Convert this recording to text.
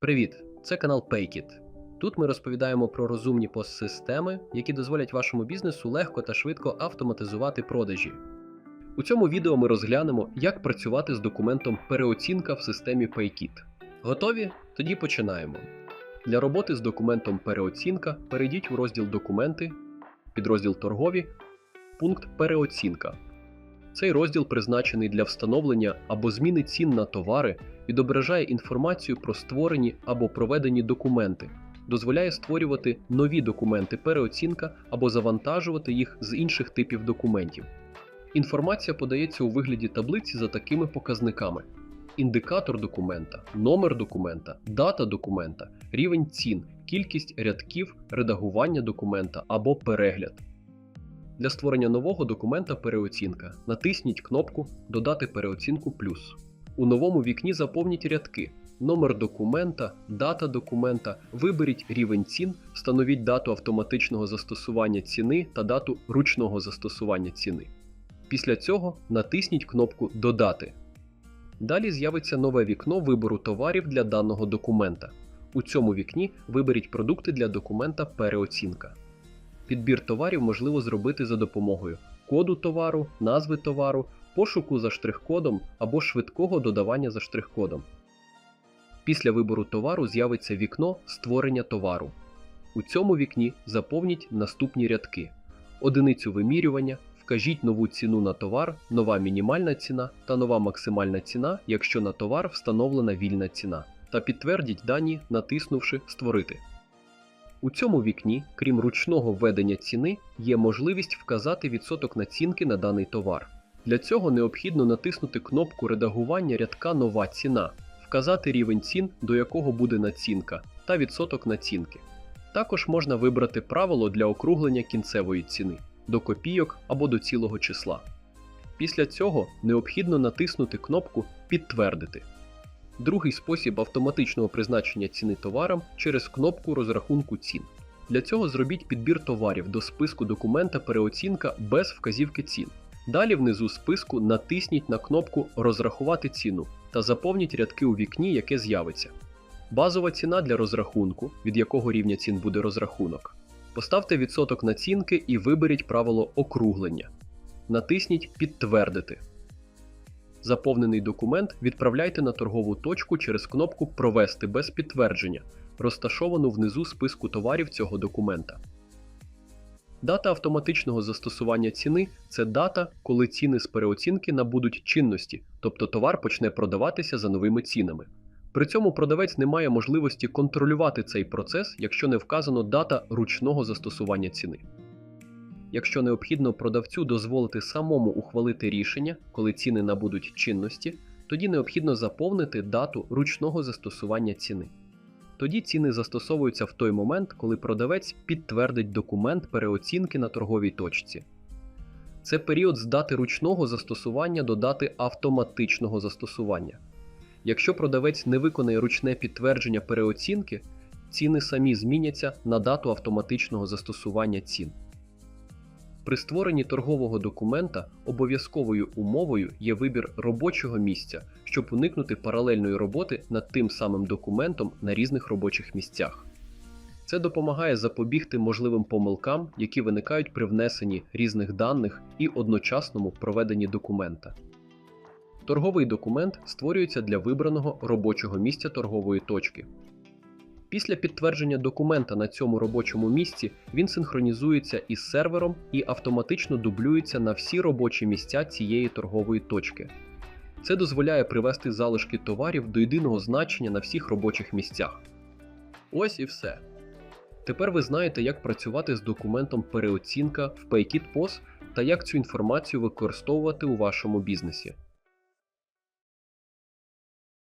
Привіт! Це канал PayKit. Тут ми розповідаємо про розумні постсистеми, які дозволять вашому бізнесу легко та швидко автоматизувати продажі. У цьому відео ми розглянемо, як працювати з документом переоцінка в системі PayKit. Готові? Тоді починаємо. Для роботи з документом переоцінка перейдіть у розділ Документи, підрозділ Торгові, пункт Переоцінка. Цей розділ призначений для встановлення або зміни цін на товари, відображає інформацію про створені або проведені документи, дозволяє створювати нові документи переоцінка або завантажувати їх з інших типів документів. Інформація подається у вигляді таблиці за такими показниками: індикатор документа, номер документа, дата документа, рівень цін, кількість рядків, редагування документа або перегляд. Для створення нового документа переоцінка натисніть кнопку Додати переоцінку плюс. У новому вікні заповніть рядки, номер документа, дата документа, виберіть рівень цін, встановіть дату автоматичного застосування ціни та дату ручного застосування ціни. Після цього натисніть кнопку Додати. Далі з'явиться нове вікно вибору товарів для даного документа. У цьому вікні виберіть продукти для документа переоцінка. Підбір товарів можливо зробити за допомогою коду товару, назви товару, пошуку за штрих-кодом або швидкого додавання за штрих-кодом. Після вибору товару з'явиться вікно Створення товару. У цьому вікні заповніть наступні рядки: одиницю вимірювання, вкажіть нову ціну на товар, нова мінімальна ціна та нова максимальна ціна, якщо на товар встановлена вільна ціна, та підтвердіть дані, натиснувши Створити. У цьому вікні, крім ручного введення ціни, є можливість вказати відсоток націнки на даний товар. Для цього необхідно натиснути кнопку редагування рядка Нова ціна, вказати рівень цін, до якого буде націнка, та відсоток націнки. Також можна вибрати правило для округлення кінцевої ціни до копійок або до цілого числа. Після цього необхідно натиснути кнопку Підтвердити. Другий спосіб автоматичного призначення ціни товарам через кнопку розрахунку цін. Для цього зробіть підбір товарів до списку документа переоцінка без вказівки цін. Далі внизу списку натисніть на кнопку Розрахувати ціну та заповніть рядки у вікні, яке з'явиться. Базова ціна для розрахунку, від якого рівня цін буде розрахунок. Поставте відсоток націнки і виберіть правило округлення. Натисніть Підтвердити. Заповнений документ відправляйте на торгову точку через кнопку Провести без підтвердження, розташовану внизу списку товарів цього документа. Дата автоматичного застосування ціни це дата, коли ціни з переоцінки набудуть чинності, тобто товар почне продаватися за новими цінами. При цьому продавець не має можливості контролювати цей процес, якщо не вказано дата ручного застосування ціни. Якщо необхідно продавцю дозволити самому ухвалити рішення, коли ціни набудуть чинності, тоді необхідно заповнити дату ручного застосування ціни. Тоді ціни застосовуються в той момент, коли продавець підтвердить документ переоцінки на торговій точці. Це період з дати ручного застосування до дати автоматичного застосування. Якщо продавець не виконає ручне підтвердження переоцінки, ціни самі зміняться на дату автоматичного застосування цін. При створенні торгового документа обов'язковою умовою є вибір робочого місця, щоб уникнути паралельної роботи над тим самим документом на різних робочих місцях. Це допомагає запобігти можливим помилкам, які виникають при внесенні різних даних і одночасному проведенні документа. Торговий документ створюється для вибраного робочого місця торгової точки. Після підтвердження документа на цьому робочому місці він синхронізується із сервером і автоматично дублюється на всі робочі місця цієї торгової точки. Це дозволяє привести залишки товарів до єдиного значення на всіх робочих місцях. Ось і все. Тепер ви знаєте, як працювати з документом переоцінка в PayKit POS та як цю інформацію використовувати у вашому бізнесі.